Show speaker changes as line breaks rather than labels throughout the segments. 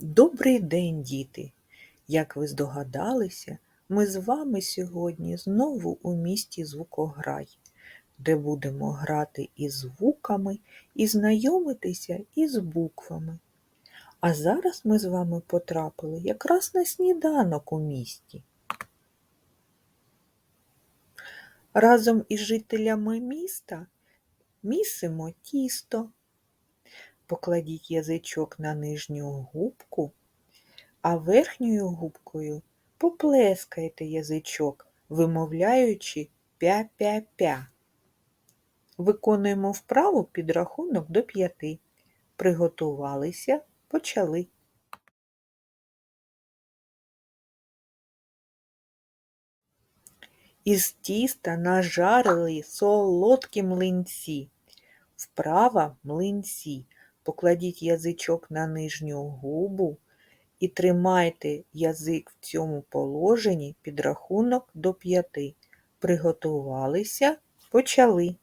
Добрий день, діти! Як ви здогадалися, ми з вами сьогодні знову у місті Звукограй, де будемо грати із звуками і знайомитися із буквами. А зараз ми з вами потрапили якраз на сніданок у місті. Разом із жителями міста місимо тісто. Покладіть язичок на нижню губку, а верхньою губкою поплескайте язичок, вимовляючи пя-пя-пя. Виконуємо вправу під рахунок до п'яти. Приготувалися, почали. Із тіста нажарили солодкі млинці. Вправа млинці. Покладіть язичок на нижню губу і тримайте язик в цьому положенні під рахунок до п'яти. Приготувалися, почали.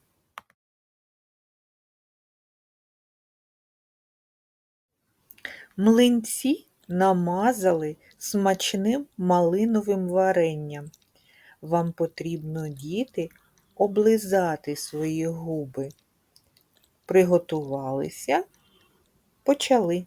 Млинці намазали смачним малиновим варенням. Вам потрібно, діти, облизати свої губи. Приготувалися, почали.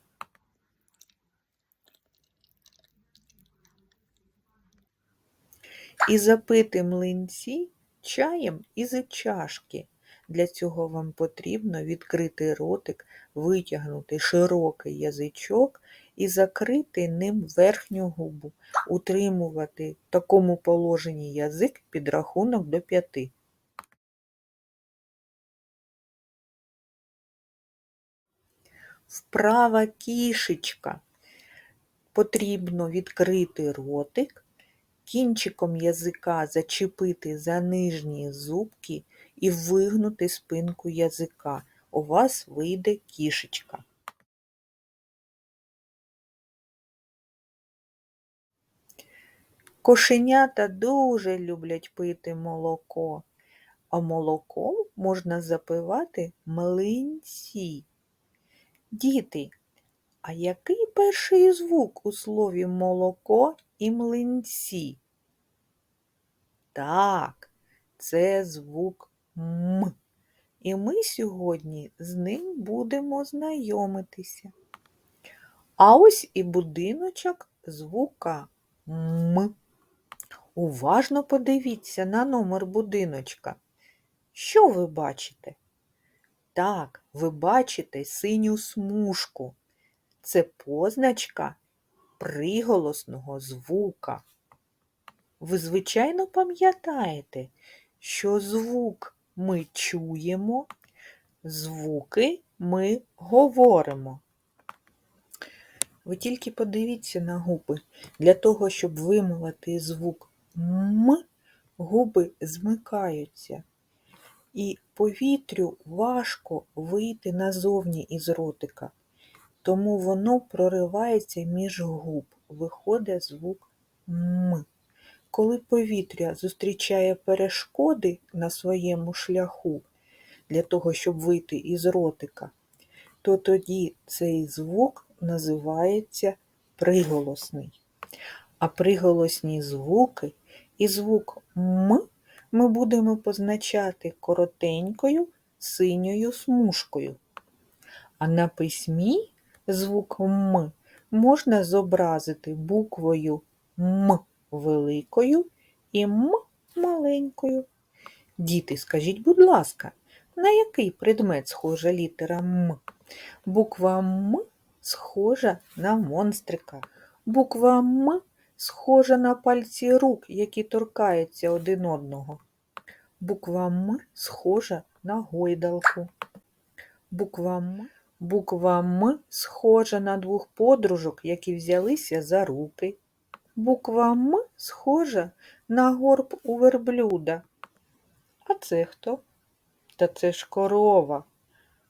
І запити млинці чаєм із чашки. Для цього вам потрібно відкрити ротик, витягнути широкий язичок і закрити ним верхню губу, утримувати в такому положенні язик під рахунок до п'яти. Вправа кішечка. Потрібно відкрити ротик, кінчиком язика зачепити за нижні зубки і вигнути спинку язика. У вас вийде кішечка. Кошенята дуже люблять пити молоко, а молоком можна запивати млинці. Діти, а який перший звук у слові молоко і млинці? Так, це звук М. І ми сьогодні з ним будемо знайомитися. А ось і будиночок звука М. Уважно подивіться на номер будиночка. Що ви бачите? Так, ви бачите синю смужку. Це позначка приголосного звука. Ви, звичайно, пам'ятаєте, що звук ми чуємо, звуки ми говоримо. Ви тільки подивіться на губи. Для того, щоб вимовити звук М, губи змикаються і повітрю важко вийти назовні із ротика, тому воно проривається між губ, виходить звук М. Коли повітря зустрічає перешкоди на своєму шляху для того, щоб вийти із ротика, то тоді цей звук називається приголосний. А приголосні звуки і звук М ми будемо позначати коротенькою синьою смужкою. А на письмі звук М можна зобразити буквою М великою і М маленькою. Діти, скажіть, будь ласка, на який предмет схожа літера М? Буква М схожа на монстрика. Буква М схожа на пальці рук, які торкаються один одного. Буква М схожа на гойдалку. Буква М Буква М схожа на двох подружок, які взялися за руки. Буква М схожа на горб у верблюда. А це хто? Та це ж корова.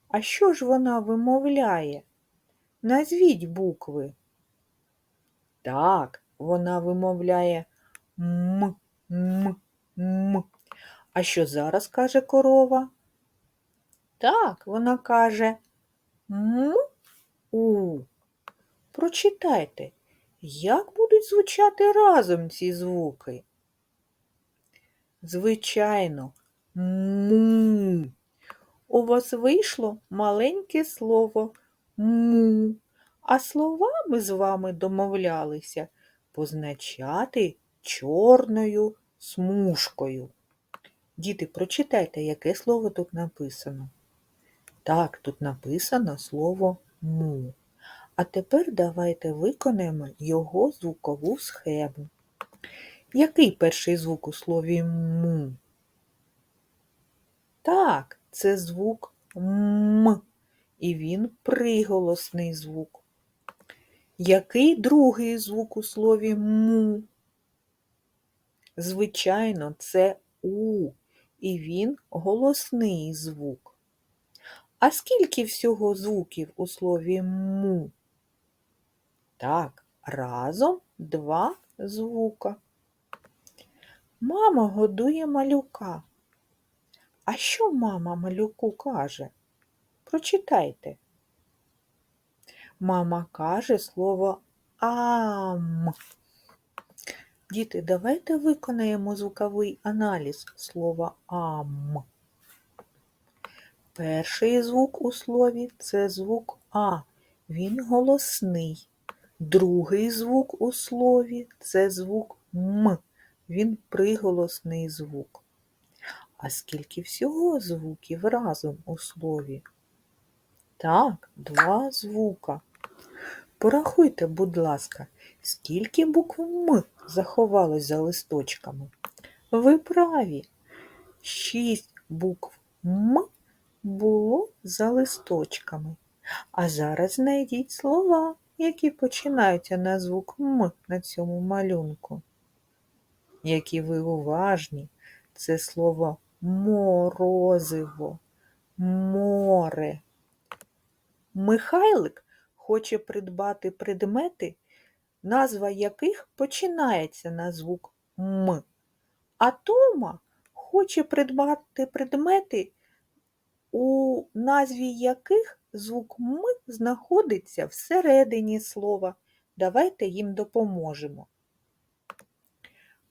А що ж вона вимовляє? Назвіть букви. Так, вона вимовляє м, м, м. А що зараз каже корова? Так, вона каже м у. Прочитайте, як будуть звучати разом ці звуки? Звичайно, му. У вас вийшло маленьке слово му, а слова ми з вами домовлялися позначати чорною смужкою. Діти, прочитайте, яке слово тут написано. Так, тут написано слово му. А тепер давайте виконаємо його звукову схему. Який перший звук у слові му? Так, це звук М, і він приголосний звук. Який другий звук у слові му? Звичайно, це У, і він голосний звук. А скільки всього звуків у слові му? Так, разом два звука. Мама годує малюка. А що мама малюку каже? Прочитайте. Мама каже слово ам. Діти, давайте виконаємо звуковий аналіз слова ам. Перший звук у слові це звук А. Він голосний. Другий звук у слові це звук М. Він приголосний звук. А скільки всього звуків разом у слові? Так, два звука. Порахуйте, будь ласка, скільки букв М заховалось за листочками? Ви праві. Шість букв М було за листочками. А зараз знайдіть слова, які починаються на звук М на цьому малюнку. Які ви уважні, це слово морозиво, море. Михайлик хоче придбати предмети, назва яких починається на звук М. А Тома хоче придбати предмети, у назві яких звук М знаходиться всередині слова. Давайте їм допоможемо.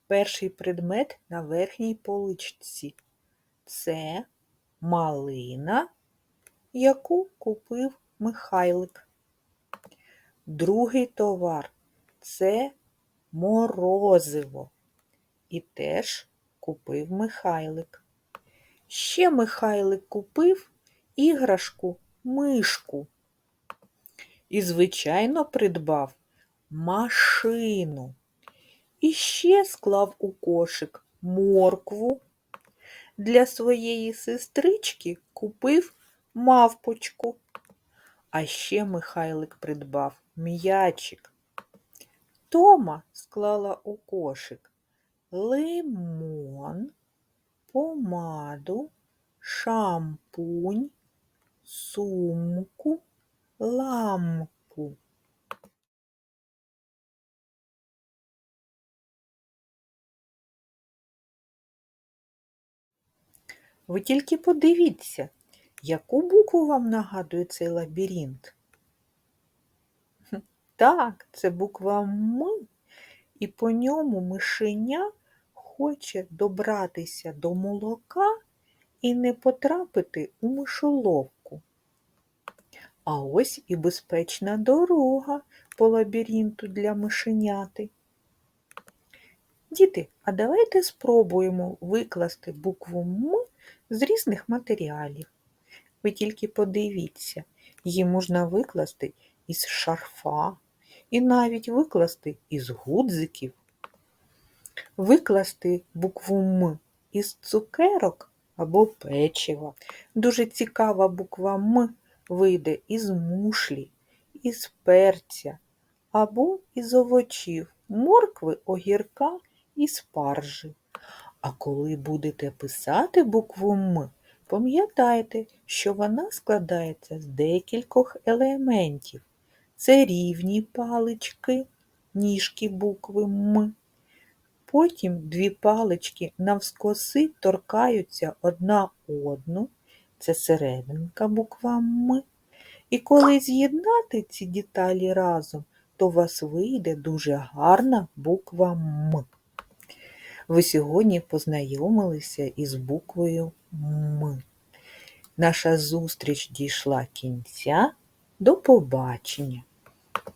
Перший предмет на верхній поличці це малина, яку купив Михайлик. Другий товар це морозиво. І теж купив Михайлик. Ще Михайлик купив іграшку мишку. І, звичайно, придбав машину. І ще склав у кошик моркву. Для своєї сестрички купив мавпочку. А ще Михайлик придбав м'ячик. Тома склала у кошик лимон, помаду, шампунь, сумку, лампу. Ви тільки подивіться, яку букву вам нагадує цей лабіринт? Так, це буква М, і по ньому мишеня хоче добратися до молока і не потрапити у мишоловку. А ось і безпечна дорога по лабіринту для мишеняти. Діти, а давайте спробуємо викласти букву М з різних матеріалів. Ви тільки подивіться, її можна викласти із шарфа і навіть викласти із гудзиків, викласти букву М із цукерок або печива. Дуже цікава буква М вийде із мушлі, із перця або із овочів, моркви, огірка і спаржі. А коли будете писати букву М, пам'ятайте, що вона складається з декількох елементів. Це рівні палички, ніжки букви М. Потім дві палички навскоси торкаються одна одну, це серединка буква М. І коли з'єднати ці деталі разом, то у вас вийде дуже гарна буква М. Ви сьогодні познайомилися із буквою М. Наша зустріч дійшла кінця. До побачення!